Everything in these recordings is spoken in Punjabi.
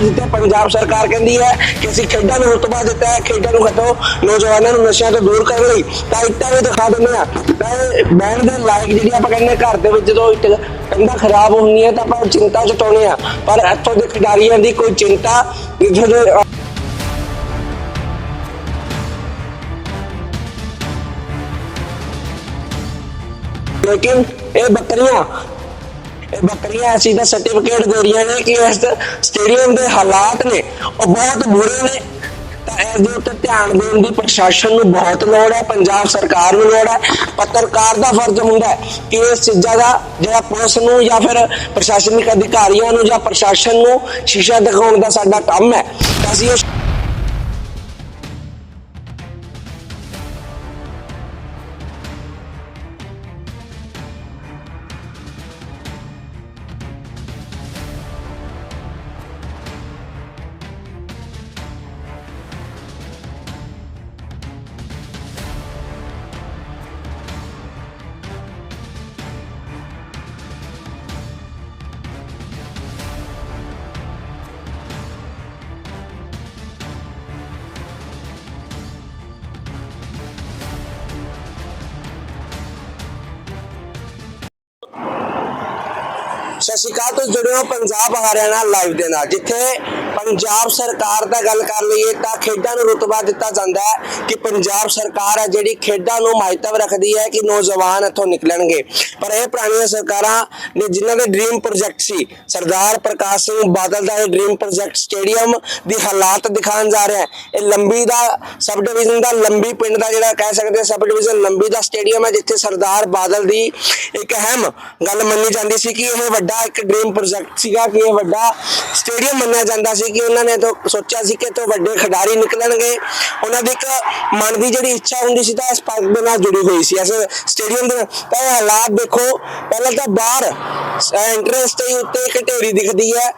ਜਿੱਥੇ ਪੰਜਾਬ ਸਰਕਾਰ ਕਹਿੰਦੀ ਹੈ ਕਿ ਅਸੀਂ ਖੇਡਾਂ ਨੂੰ ਰੁਤਬਾ ਦਿੱਤਾ ਹੈ, ਖੇਡਾਂ ਨੂੰ ਖਤੋ ਨੌਜਵਾਨਾਂ ਨੂੰ ਨਸ਼ਿਆਂ ਤੋਂ ਦੂਰ ਕਰਨ ਲਈ। ਤਾਂ ਇੱਟਾਂ ਵੀ ਦਿਖਾ ਦਿੰਦੇ ਆ ਤਾਂ ਇਹ ਦੇ ਲਾਇਕ ਜਿਹੜੀ ਆਪਾਂ ਕਹਿੰਦੇ ਘਰ ਦੇ ਵਿੱਚ ਜਦੋਂ ਇੱਟ ਕੰਧਾਂ ਖਰਾਬ ਹੁੰਦੀ ਤਾਂ ਆਪਾਂ ਚਿੰਤਾ ਜਤਾਉਂਦੇ ਆ ਪਰ ਇੱਥੋਂ ਦੇ ਖਿਡਾਰੀਆਂ ਦੀ ਕੋਈ ਚਿੰਤਾ ਜਿੱਥੇ ਦੇ ਲੇਕਿਨ ਇਹ ਬੱਕਰੀਆਂ ਬੱਕਰੀਆਂ ਐਸੀ ਦਾ ਸਰਟੀਫਿਕੇਟ ਦੇ ਰਹੀਆਂ ਨੇ ਕਿ ਇਸ ਸਟੇਡੀਅਮ ਦੇ ਹਾਲਾਤ ਨੇ, ਉਹ ਬਹੁਤ ਬੁਰੇ ਨੇ। ਤਾਂ ਇਸ ਦੇ ਉੱਤੇ ਧਿਆਨ ਦੇਣ ਦੀ ਪ੍ਰਸ਼ਾਸਨ ਨੂੰ ਬਹੁਤ ਲੋੜ ਹੈ, ਪੰਜਾਬ ਸਰਕਾਰ ਨੂੰ ਲੋੜ ਹੈ। ਪੱਤਰਕਾਰ ਦਾ ਫਰਜ਼ ਹੁੰਦਾ ਹੈ ਕਿ ਇਸ ਚੀਜ਼ਾਂ ਦਾ ਜਿਹੜਾ ਪੁਲਿਸ ਨੂੰ ਜਾਂ ਫਿਰ ਪ੍ਰਸ਼ਾਸਨਿਕ ਅਧਿਕਾਰੀਆਂ ਨੂੰ ਜਾਂ ਪ੍ਰਸ਼ਾਸਨ ਨੂੰ ਸ਼ੀਸ਼ਾ ਦਿਖਾਉਣ ਦਾ ਸਾਡਾ ਕੰਮ ਹੈ। ਤਾਂ ਅਸੀਂ ਸਤਿ ਸ਼੍ਰੀ ਅਕਾਲ ਤੁਸੀਂ ਜੁੜੇ ਹੋ ਪੰਜਾਬ ਹਰਿਆਣਾ ਲਾਈਵ ਦੇ ਨਾਲ ਜਿੱਥੇ ਪੰਜਾਬ ਸਰਕਾਰ ਦਾ ਗੱਲ ਕਰ ਲਈਏ ਤਾਂ ਖੇਡਾਂ ਨੂੰ ਰੁਤਬਾ ਦਿੱਤਾ ਜਾਂਦਾ ਹੈ ਕਿ ਪੰਜਾਬ ਸਰਕਾਰ ਹੈ ਜਿਹੜੀ ਖੇਡਾਂ ਨੂੰ ਮਹੱਤਵ ਰੱਖਦੀ ਹੈ ਕਿ ਨੌਜਵਾਨ ਇੱਥੋਂ ਨਿਕਲਣਗੇ। ਪਰ ਇਹ ਪੁਰਾਣੀਆਂ ਸਰਕਾਰਾਂ ਨੇ ਜਿਨ੍ਹਾਂ ਦੇ ਡ੍ਰੀਮ ਪ੍ਰੋਜੈਕਟ ਸੀ, ਸਰਦਾਰ ਪ੍ਰਕਾਸ਼ ਸਿੰਘ ਬਾਦਲ ਦਾ ਇਹ ਡ੍ਰੀਮ ਪ੍ਰੋਜੈਕਟ ਸਟੇਡੀਅਮ ਦੀ ਹਾਲਾਤ ਦਿਖਾਉਣ ਜਾ ਰਿਹਾ ਹੈ। ਇਹ ਲੰਬੀ ਦਾ ਸਬ ਡਿਵੀਜ਼ਨ ਦਾ ਲੰਬੀ ਪਿੰਡ ਦਾ ਜਿਹੜਾ ਕਹਿ ਸਕਦੇ ਸਬ ਡਿਵੀਜ਼ਨ ਲੰਬੀ ਦਾ ਸਟੇਡੀਅਮ ਹੈ, ਜਿੱਥੇ ਸਰਦਾਰ ਬਾਦਲ ਦੀ ਇੱਕ ਅਹਿਮ ਗੱਲ ਮੰਨੀ ਜਾਂਦੀ ਸੀ ਕਿ ਇਹ ਵੱਡਾ ਇੱਕ ਡ੍ਰੀਮ ਪ੍ਰੋਜੈਕਟ ਸੀਗਾ ਕਿ ਇਹ ਵੱਡਾ ਸਟੇਡੀਅਮ ਮੰਨਿਆ ਜਾਂਦਾ ਸੀ। ਕਿ ਉਹਨਾਂ ਨੇ ਤਾਂ ਸੋਚਿਆ ਸੀ ਕਿ ਤੋਂ ਵੱਡੇ ਖਿਡਾਰੀ ਨਿਕਲਣਗੇ। ਉਹਨਾਂ ਦੀ ਇੱਕ ਮਨ ਦੀ ਜਿਹੜੀ ਇੱਛਾ ਹੁੰਦੀ ਸੀ ਤਾਂ ਇਸ ਪਾਰਕ ਦੇ ਨਾਲ ਜੁੜੀ ਹੋਈ ਸੀ। ਇਸ ਸਟੇਡੀਅਮ ਦੇ ਤਾਂ ਇਹ ਹਾਲਾਤ ਦੇਖੋ, ਪਹਿਲਾਂ ਤਾਂ ਬਾਹਰ ਐਂਟਰੈਂਸ ਤੇ ਉੱਤੇ ਇੱਕ ਢੇਰੀ ਦਿਖਦੀ ਹੈ।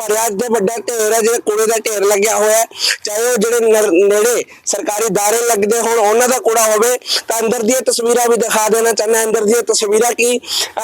ਭਰਿਆ ਤੇ ਵੱਡਾ ਢੇਰ ਹੈ, ਜਿਹੜਾ ਕੂੜੇ ਦਾ ਢੇਰ ਲੱਗਿਆ ਹੋਇਆ ਹੈ, ਚਾਹੇ ਉਹ ਜਿਹੜੇ ਨੇੜੇ ਸਰਕਾਰੀ ਦਾਰੇ ਲੱਗਦੇ ਹੋਣ, ਉਹਨਾਂ ਦਾ ਕੂੜਾ ਹੋਵੇ, ਤਾਂ ਅੰਦਰ ਦੀਆਂ ਤਸਵੀਰਾਂ ਵੀ ਦਿਖਾ ਦੇਣਾ ਚਾਹੁੰਦਾ ਅੰਦਰ ਦੀਆਂ ਤਸਵੀਰਾਂ ਕੀ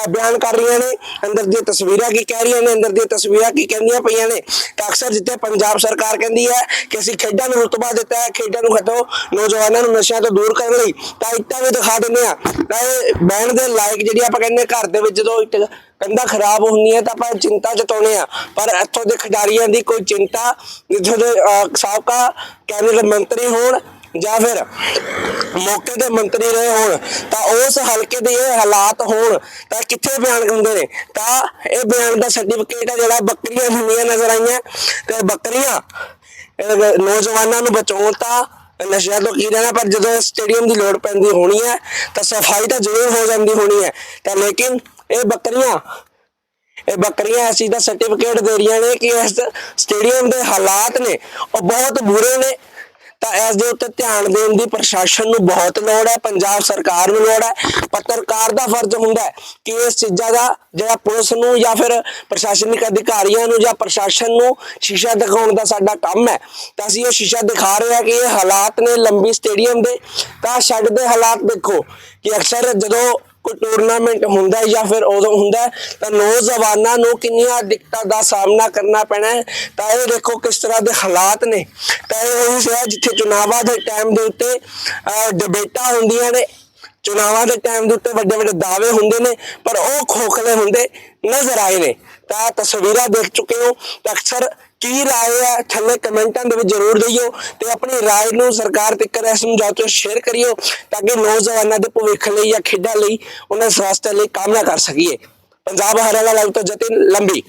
ਬਿਆਨ ਕਰ ਰਹੀਆਂ ਨੇ, ਅੰਦਰ ਦੀਆਂ ਤਸਵੀਰਾਂ ਕੀ ਕਹਿ ਰਹੀਆਂ ਨੇ, ਅੰਦਰ ਦੀਆਂ ਤਸਵੀਰਾਂ ਕੀ ਕਹਿੰਦੀਆਂ ਪਈਆਂ ਨੇ। ਤਾਂ ਅਕਸਰ ਜਿੱਥੇ ਪੰਜਾਬ ਸਰਕਾਰ ਕਹਿੰਦੀ ਹੈ ਕਿ ਅਸੀਂ ਖੇਡਾਂ ਨੂੰ ਰੁਤਬਾ ਦਿੱਤਾ ਹੈ, ਖੇਡਾਂ ਨੂੰ ਖਤੋ ਨੌਜਵਾਨਾਂ ਨੂੰ ਨਸ਼ਿਆਂ ਤੋਂ ਦੂਰ ਕਰਨ ਲਈ, ਤਾਂ ਇੱਟਾਂ ਵੀ ਦਿਖਾ ਦਿੰਦੇ ਆ ਤਾਂ ਇਹ ਬੈਣ ਦੇ ਲਾਇਕ ਜਿਹੜੀ ਆਪਾਂ ਕਹਿੰਦੇ ਘਰ ਦੇ ਵਿੱਚ ਜਦੋਂ ਇੱਟ ਕੰਧਾਂ ਖਰਾਬ ਹੁੰਦੀਆਂ ਤਾਂ ਆਪਾਂ ਚਿੰਤਾ ਜਤਾਉਂਦੇ ਆ ਪਰ ਇੱਥੋਂ ਦੇ ਖਿਡਾਰੀਆਂ ਦੀ ਕੋਈ ਚਿੰਤਾ ਜਿੱਥੇ ਦੇ ਅਹ, ਸਾਬਕਾ ਕੈਬਨਿਟ ਮੰਤਰੀ ਹੋਣ ਜਾਂ ਫਿਰ ਮੌਕੇ ਦੇ ਮੰਤਰੀ ਰਹੇ ਹੋਣ ਤਾਂ ਉਸ ਹਲਕੇ ਦੇ ਇਹ ਹਾਲਾਤ ਹੋਣ ਤਾਂ ਕਿੱਥੇ ਬਿਆਨ ਹੁੰਦੇ ਨੇ? ਤਾਂ ਇਹ ਬਿਆਨ ਦਾ ਸਰਟੀਫਿਕੇਟ ਹੈ ਜਿਹੜਾ ਬੱਕਰੀਆਂ ਹੁੰਦੀਆਂ ਨਜ਼ਰ ਆਈਆਂ ਤੇ ਬੱਕਰੀਆਂ ਇਹ ਨੌਜਵਾਨਾਂ ਨੂੰ ਬਚਾਉਣ ਤਾਂ ਨਸ਼ਿਆਂ ਤੋਂ ਕੀ ਰਹਿਣਾ ਪਰ ਜਦੋਂ ਸਟੇਡੀਅਮ ਦੀ ਲੋੜ ਪੈਂਦੀ ਹੋਣੀ ਹੈ ਤਾਂ ਸਫ਼ਾਈ ਤਾਂ ਜ਼ਰੂਰ ਹੋ ਜਾਂਦੀ ਹੋਣੀ ਹੈ। ਤਾਂ ਲੇਕਿਨ ਇਹ ਬੱਕਰੀਆਂ। ਇਹ ਬੱਕਰੀਆਂ ਐਸੀ ਦਾ ਸਰਟੀਫਿਕੇਟ ਦੇ ਰਹੀਆਂ ਨੇ ਕਿ ਇਸ ਸਟੇਡੀਅਮ ਦੇ ਹਾਲਾਤ ਨੇ, ਉਹ ਬਹੁਤ ਬੁਰੇ ਨੇ। ਤਾਂ ਇਸ ਦੇ ਉੱਤੇ ਧਿਆਨ ਦੇਣ ਦੀ ਪ੍ਰਸ਼ਾਸਨ ਨੂੰ ਬਹੁਤ ਲੋੜ ਹੈ, ਪੰਜਾਬ ਸਰਕਾਰ ਨੂੰ ਲੋੜ ਹੈ। ਪੱਤਰਕਾਰ ਦਾ ਫਰਜ਼ ਹੁੰਦਾ ਹੈ ਕਿ ਇਸ ਚੀਜ਼ਾਂ ਦਾ ਜਿਹੜਾ ਪੁਲਿਸ ਨੂੰ ਜਾਂ ਫਿਰ ਪ੍ਰਸ਼ਾਸਨਿਕ ਅਧਿਕਾਰੀਆਂ ਨੂੰ ਜਾਂ ਪ੍ਰਸ਼ਾਸਨ ਨੂੰ ਸ਼ੀਸ਼ਾ ਦਿਖਾਉਣ ਦਾ ਸਾਡਾ ਕੰਮ ਹੈ। ਤਾਂ ਅਸੀਂ ਉਹ ਸ਼ੀਸ਼ਾ ਦਿਖਾ ਰਹੇ ਹਾਂ ਕਿ ਇਹ ਹਾਲਾਤ ਨੇ ਲੰਬੀ ਸਟੇਡੀਅਮ ਦੇ। ਤਾਂ ਛੱਡ ਦੇ ਹਾਲਾਤ ਦੇਖੋ ਕਿ ਅਕਸਰ ਜਦੋਂ ਕੋਈ ਟੂਰਨਾਮੈਂਟ ਹੁੰਦਾ ਹੈ ਜਾਂ ਫਿਰ ਉਦੋਂ ਹੁੰਦਾ ਹੈ ਤਾਂ ਨੌਜਵਾਨਾਂ ਨੂੰ ਕਿੰਨੀਆਂ ਦਿੱਕਤਾਂ ਦਾ ਸਾਹਮਣਾ ਕਰਨਾ ਪੈਣਾ ਹੈ। ਤਾਂ ਇਹ ਦੇਖੋ ਕਿਸ ਤਰ੍ਹਾਂ ਦੇ ਹਾਲਾਤ ਨੇ। ਤਾਂ ਇਹ ਉਹੀ ਹੈ ਜਿੱਥੇ ਚੁਣਾਵਾਂ ਦੇ ਟਾਈਮ ਦੇ ਉੱਤੇ ਅਹ, ਡਿਬੇਟਾਂ ਹੁੰਦੀਆਂ ਨੇ। ਚੁਣਾਵਾਂ ਦੇ ਟਾਈਮ ਦੇ ਉੱਤੇ ਵੱਡੇ ਵੱਡੇ ਦਾਅਵੇ ਹੁੰਦੇ ਨੇ ਪਰ ਉਹ ਖੋਖਲੇ ਹੁੰਦੇ ਨਜ਼ਰ ਆਏ ਨੇ। ਤਾਂ ਤਸਵੀਰਾਂ ਦੇਖ ਚੁੱਕੇ ਹੋ। ਤਾਂ ਅਕਸਰ ਕੀ ਰਾਏ ਹੈ ਥੱਲੇ ਕਮੈਂਟਾਂ ਦੇ ਵਿੱਚ ਜ਼ਰੂਰ ਦਈਓ ਤੇ ਆਪਣੀ ਰਾਏ ਨੂੰ ਸਰਕਾਰ ਤੱਕ ਇਸ ਨੂੰ ਜਾ ਕੇ ਸ਼ੇਅਰ ਕਰਿਓ ਤਾਂ ਕਿ ਨੌਜਵਾਨਾਂ ਦੇ ਭਵਿੱਖ ਲਈ ਜਾਂ ਖੇਡਾਂ ਲਈ ਉਹਨਾਂ ਦੇ ਸਵਾਸਥ ਲਈ ਕਾਮਨਾ ਕਰ ਸਕੀਏ। ਪੰਜਾਬ ਹਰਿਆਣਾ ਲਾਈਵ ਤੋਂ ਜਤਿਨ ਲੰਬੀ।